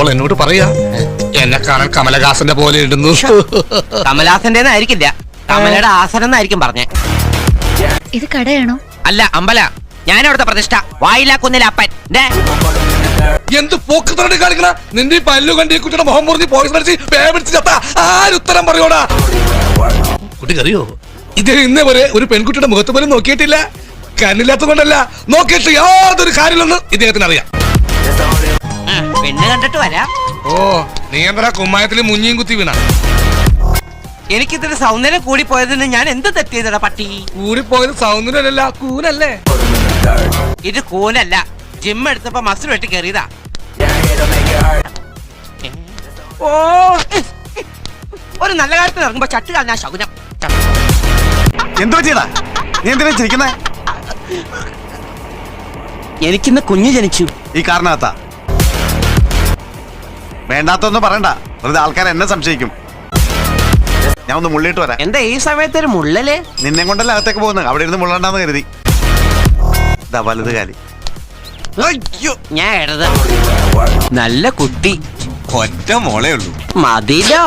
അവൾ എന്നോട് പറയാ എന്നെ കാണാൻ കമലഹാസന്റെ പോലെ ഇടുന്നു. കമലഹാസന്റെ ആയിരിക്കില്ല. കമലയുടെ ആസനം എന്നായിരിക്കും പറഞ്ഞേ. ഇത് കടയാണോ? അല്ല അമ്പല. ഞാനവിടുത്തെ പ്രതിഷ്ഠ. വായിലാക്കുന്നില്ല അപ്പൻ. ദേ, എന്ത് പോക്കത്തോടെ കാണിക്കണ? നിന്റെ ഈ പല്ലു കണ്ടി കുട്ടിയുടെ മുഖം മുറിഞ്ഞ് പോയിസ് അടിച്ച് പേടിച്ച് ചത്ത ആരുത്തരം പറയോടാ. കുട്ടി അറിയോ ഇത് ഇന്നേ വരെ ഒരു പെൺകുട്ടിയുടെ മുഖത്ത് പോലും നോക്കിയിട്ടില്ല. കണ്ണില്ലാത്ത കൊണ്ടല്ല. നോക്കിയിട്ട് യാതൊരു കാര്യമില്ലെന്ന് ഇദ്ദേഹത്തിന് അറിയാം. പെണ്ണ് കണ്ടിട്ട് വരാം. ഓ നീ എന്താ കുമ്മായത്തിൽ മുഞ്ഞിയും കുത്തി വീണ? എനിക്കിതിന് സൗന്ദര്യം കൂടി പോയതിന് ഞാൻ എന്ത് തെറ്റിയതടാ പട്ടി? കൂടിപ്പോയത് സൗന്ദര്യമല്ല കൂനല്ലേ? ഇത് കൂനല്ല. ജിം എടുത്തപ്പോ മസിൽ വെട്ടി കയറിയതാ ഓ. ഒരു നല്ല കാര്യത്തിൽ ഇറങ്ങുമ്പോ ചട്ട് കളഞ്ഞാ ശകുനം. എന്തോ ചെയ്താ? നീ എന്തിനാ ചിരിക്കുന്നേ? എനിക്കിന്ന് കുഞ്ഞ് ജനിച്ചു. ഈ കാരണത്താ. വേണ്ടാത്തൊന്നും പറയണ്ട. വെറുതെ ആൾക്കാർ എന്നെ സംശയിക്കും. ഞാൻ ഒന്ന് മുള്ളിട്ട് വരാം. എന്താ ഈ സമയത്ത് ഒരു മുള്ളൽ? നിന്നെ കൊണ്ടല്ല അകത്തേക്ക് പോകുന്നത്? അവിടെ ഇരുന്ന് മുള്ളണ്ടാന്ന് കരുതി. ഇതാ വലത് കാലി. അയ്യോ. ഞാൻ ഇടത്. നല്ല കുട്ടി. ഒറ്റ മോളേ ഉള്ളൂ. മതിലോ?